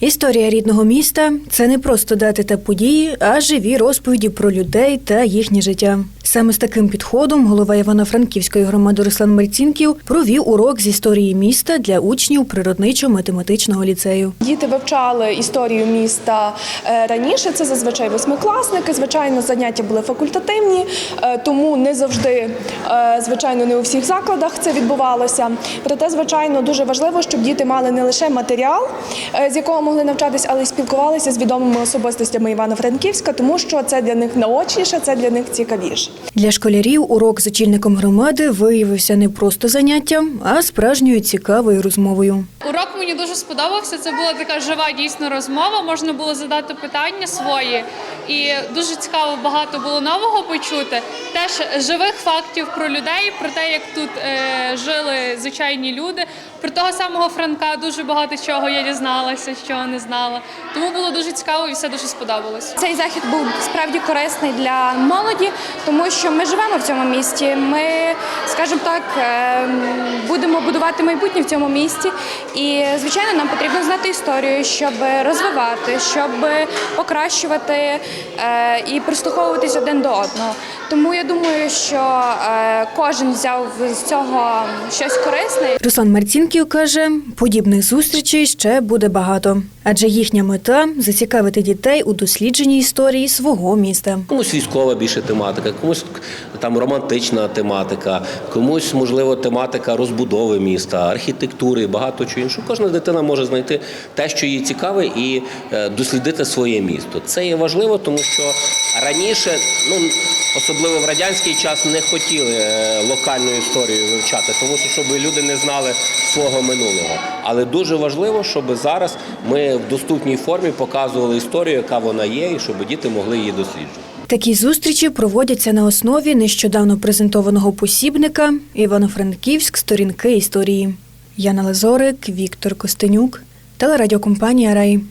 Історія рідного міста це не просто дати та події, а живі розповіді про людей та їхнє життя. Саме з таким підходом голова Івано-Франківської громади Руслан Марцінків провів урок з історії міста для учнів природничо-математичного ліцею. Діти вивчали історію міста е, раніше. Це зазвичай восьмикласники. Звичайно, заняття були факультативні, е, тому не завжди, е, звичайно, не у всіх закладах це відбувалося. Проте, звичайно, дуже важливо, щоб діти мали не лише матеріал, з якого могли навчатись, але й спілкувалися з відомими особистостями Івано-Франківська, тому що це для них наочніше, це для них цікавіше. Для школярів урок з очільником громади виявився не просто заняттям, а справжньою цікавою розмовою. Урок мені дуже сподобався. Це була така жива дійсно розмова. Можна було задати питання свої, і дуже цікаво багато було нового почути. Теж живих фактів про людей, про те, як тут е, жили звичайні люди. Про того самого Франка дуже багато чого я дізналася, чого не знала. Тому було дуже цікаво і все дуже сподобалось. Цей захід був справді корисний для молоді, тому що ми живемо в цьому місті. Ми, скажімо так, ем, будемо будувати майбутнє в цьому місті. І, звичайно, нам потрібно знати історію, щоб розвивати, щоб покращувати е, і прислуховуватись один до одного. Тому я думаю, що е, кожен взяв з цього щось корисне. Руслан Марцінків каже, подібних зустрічей ще буде багато, адже їхня мета зацікавити дітей у дослідженні історії свого міста. Комусь військова більше тематика, комусь там романтична тематика, комусь, можливо, тематика розбудови міста, архітектури, багато чого іншого. Кожна дитина може знайти те, що їй цікаве, і е, дослідити своє місто. Це є важливо, тому що раніше, ну особливо в радянський час, не хотіли е, локальну історію вивчати, тому що щоб люди не знали свого минулого. Але дуже важливо, щоб зараз ми в доступній формі показували історію, яка вона є, і щоб діти могли її досліджувати. Такі зустрічі проводяться на основі нещодавно презентованого посібника Івано-Франківськ сторінки історії. Яна Лазорик, Віктор Костенюк, телерадіокомпанія Рай.